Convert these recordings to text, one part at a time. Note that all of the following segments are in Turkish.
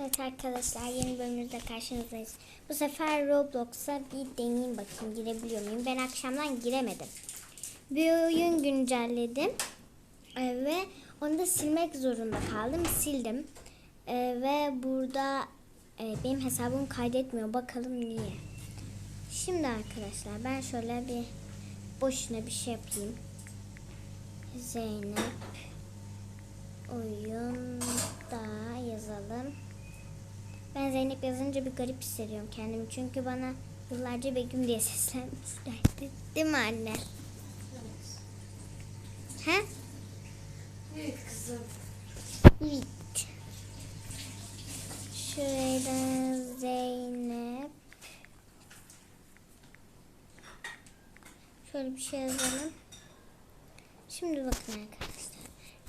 Evet arkadaşlar yeni bölümümüzde karşınızdayız. Bu sefer Roblox'a bir deneyeyim bakayım girebiliyor muyum? Ben akşamdan giremedim. Bir oyun güncelledim Ee, ve onu da silmek zorunda kaldım. Sildim Ee, ve burada e, benim hesabım kaydetmiyor. Bakalım niye? Şimdi arkadaşlar ben şöyle bir boşuna bir şey yapayım. Zeynep oyunda yazalım. Ben Zeynep yazınca bir garip hissediyorum kendimi. Çünkü bana yıllarca Begüm diye seslenmişlerdi. Değil mi anne? He? Evet kızım. Evet. Şuraya da Zeynep. Şöyle bir şey yazalım. Şimdi bakın arkadaşlar.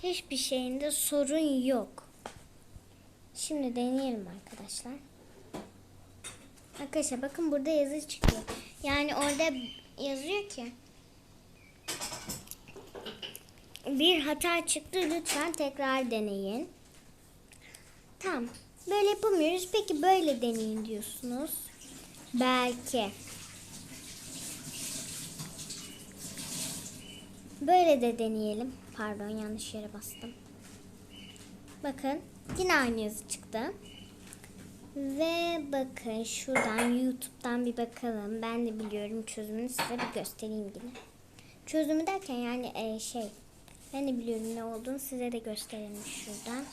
Hiçbir şeyinde sorun yok. Şimdi deneyelim arkadaşlar. Arkadaşlar bakın burada yazı çıkıyor. Yani orada yazıyor ki bir hata çıktı lütfen tekrar deneyin. Tamam. Böyle yapamıyoruz. Peki böyle deneyin diyorsunuz. Belki. Böyle de deneyelim. Pardon yanlış yere bastım. Bakın yine aynı yazı çıktı. Ve bakın şuradan YouTube'dan bir bakalım. Ben de biliyorum çözümünü size bir göstereyim yine. Çözümü derken yani e, şey ben de biliyorum ne olduğunu size de gösterelim şuradan.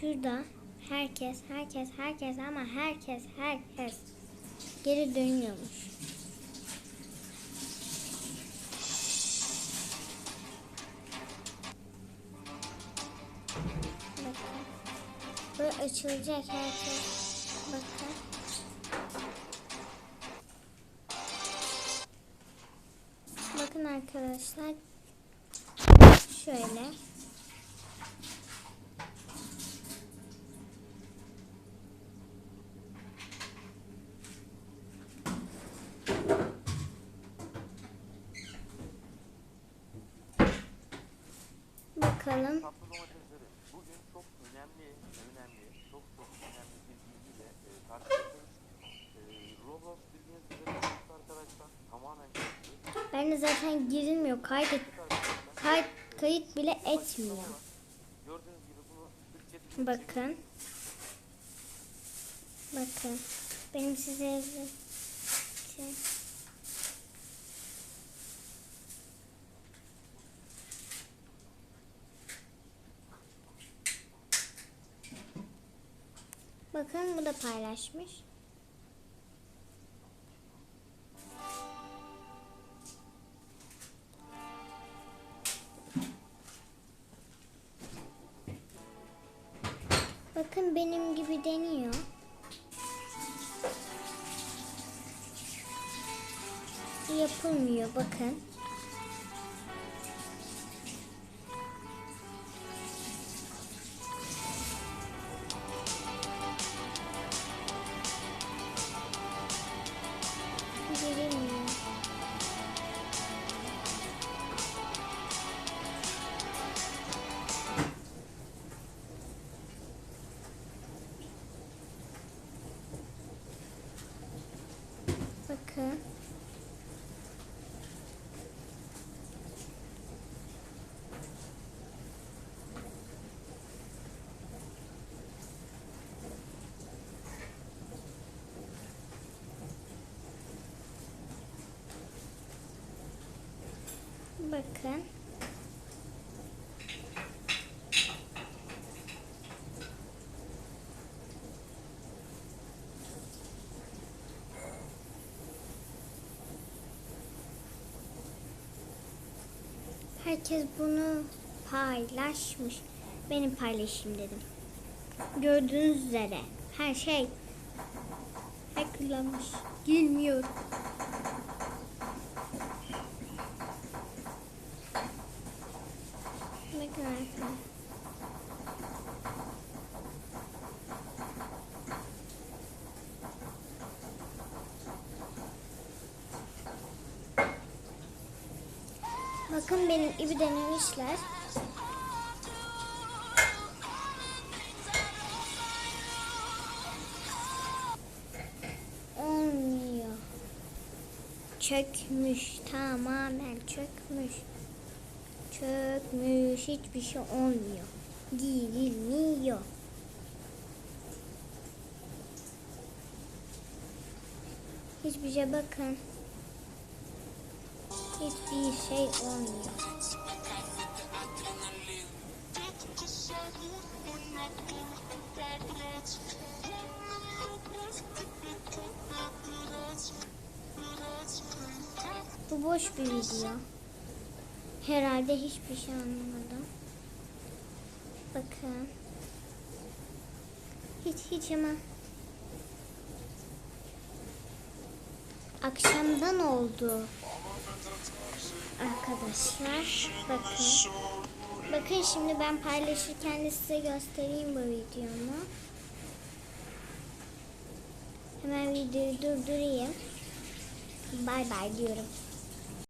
Şurada herkes, herkes, herkes ama herkes, herkes geri dönüyormuş. Açılacak herkes. Bakın. Bakın arkadaşlar. Şöyle. Bakalım. Bugün çok önemli, çok çok önemli bir bilgiyle e, karşınızdayız. E, Ben de zaten girilmiyor. Arkadaşlar kayıt, kayıt bile etmiyor. Bakın. Bakın. Benim size şey. Bakın bu da paylaşmış. Bakın benim gibi deniyor. Yapılmıyor bakın. Bakın. Herkes bunu paylaşmış. Benim paylaşayım dedim. Gördüğünüz üzere her şey hacklanmış. Gülmüyor. Bakın benim gibi denemişler. Olmuyor. Çökmüş. Tamamen çökmüş. Çökmüş. Hiçbir şey olmuyor. Girilmiyor. Hiçbir şey bakın. Hiçbir şey olmuyor. Bu boş bir video. Herhalde hiçbir şey anlamadım. Bakın. Hiç hiç ama. Akşamdan oldu. Arkadaşlar bakın. Bakın şimdi ben paylaşırken de size göstereyim bu videomu. Hemen videoyu durdurayım. Bay bay diyorum.